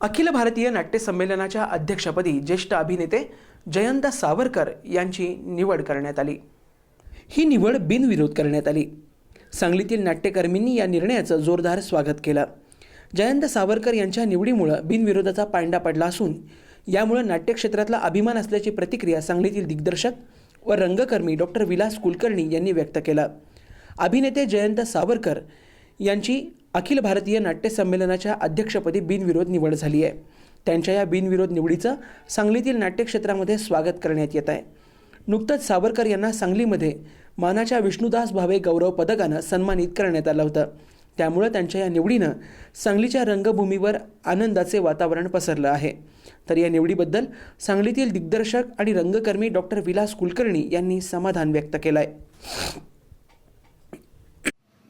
अखिल भारतीय नाट्य संमेलनाच्या अध्यक्षपदी ज्येष्ठ अभिनेते जयंत सावरकर यांची निवड करण्यात आली. ही निवड बिनविरोध करण्यात आली. सांगलीतील नाट्यकर्मींनी या निर्णयाचं जोरदार स्वागत केलं. जयंत सावरकर यांच्या निवडीमुळं बिनविरोधाचा पांडा पडला असून यामुळं नाट्यक्षेत्रातला अभिमान असल्याची प्रतिक्रिया सांगलीतील दिग्दर्शक व रंगकर्मी डॉक्टर विलास कुलकर्णी यांनी व्यक्त केला. अभिनेते जयंत सावरकर यांची अखिल भारतीय नाट्य संमेलनाच्या अध्यक्षपदी बिनविरोध निवड झाली आहे. त्यांच्या या बिनविरोध निवडीचं सांगलीतील नाट्यक्षेत्रामध्ये स्वागत करण्यात येत आहे. नुकतंच सावरकर यांना सांगलीमध्ये मानाच्या विष्णुदास भावे गौरव पदकानं सन्मानित करण्यात आलं होतं. त्यामुळं त्यांच्या या निवडीनं सांगलीच्या रंगभूमीवर आनंदाचे वातावरण पसरलं आहे. तर या निवडीबद्दल सांगलीतील दिग्दर्शक आणि रंगकर्मी डॉक्टर विलास कुलकर्णी यांनी समाधान व्यक्त केलं आहे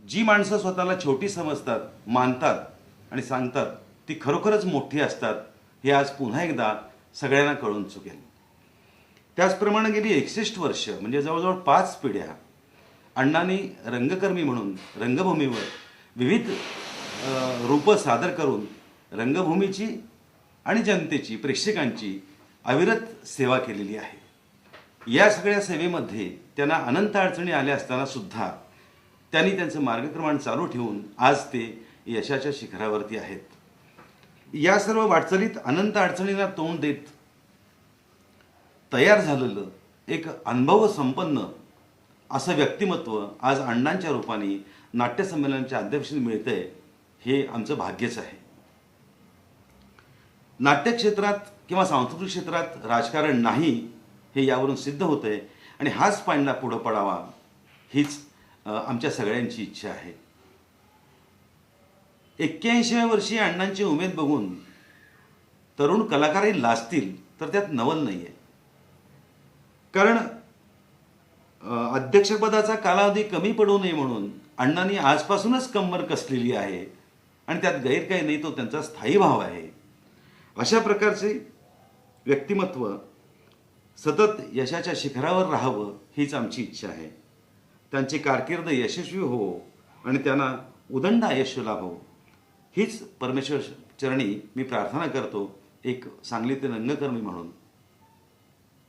जी माणसं स्वतःला छोटी समजतात मानतात आणि सांगतात ती खरोखरच मोठी असतात हे आज पुन्हा एकदा सगळ्यांना कळून चुकेल. त्याचप्रमाणे गेली एकसष्ट वर्ष म्हणजे जवळजवळ पाच पिढ्या अण्णांनी रंगकर्मी म्हणून रंगभूमीवर विविध रूपं सादर करून रंगभूमीची आणि जनतेची प्रेक्षकांची अविरत सेवा केलेली आहे. या सगळ्या सेवेमध्ये त्यांना अनंत अडचणी आल्या असताना सुद्धा त्यांनी त्यांचं मार्गक्रमण चालू ठेवून आज ते यशाच्या शिखरावरती आहेत. या सर्व वाटचालीत अनंत अडचणींना तोंड देत तयार झालेलं एक अनुभव संपन्न असं व्यक्तिमत्व आज अण्णांच्या रूपाने नाट्यसंमेलनाच्या अध्यक्षांनी मिळतंय हे आमचं भाग्यच आहे. नाट्यक्षेत्रात किंवा सांस्कृतिक क्षेत्रात राजकारण नाही हे यावरून सिद्ध होतंय आणि हाच पांडा पुढं पडावा हीच आमच्या सगळ्यांची इच्छा आहे. एक्क्याऐंशीव्या वर्षी अण्णांची उमेद बघून तरुण कलाकारही लाजतील तर त्यात नवल नाही आहे कारण अध्यक्षपदाचा कालावधी कमी पडू नये म्हणून अण्णांनी आजपासूनच कंबर कसलेली आहे आणि त्यात गैर काही नाही तो त्यांचा स्थायी भाव आहे. अशा प्रकारचे व्यक्तिमत्व सतत यशाच्या शिखरावर राहावं हीच आमची इच्छा आहे. त्यांची कारकीर्द यशस्वी हो आणि त्यांना उदंड आयुष्य लाभो. हीच परमेश्वर चरणी मी प्रार्थना करतो. एक सांगलीतील रंगकर्मी म्हणून.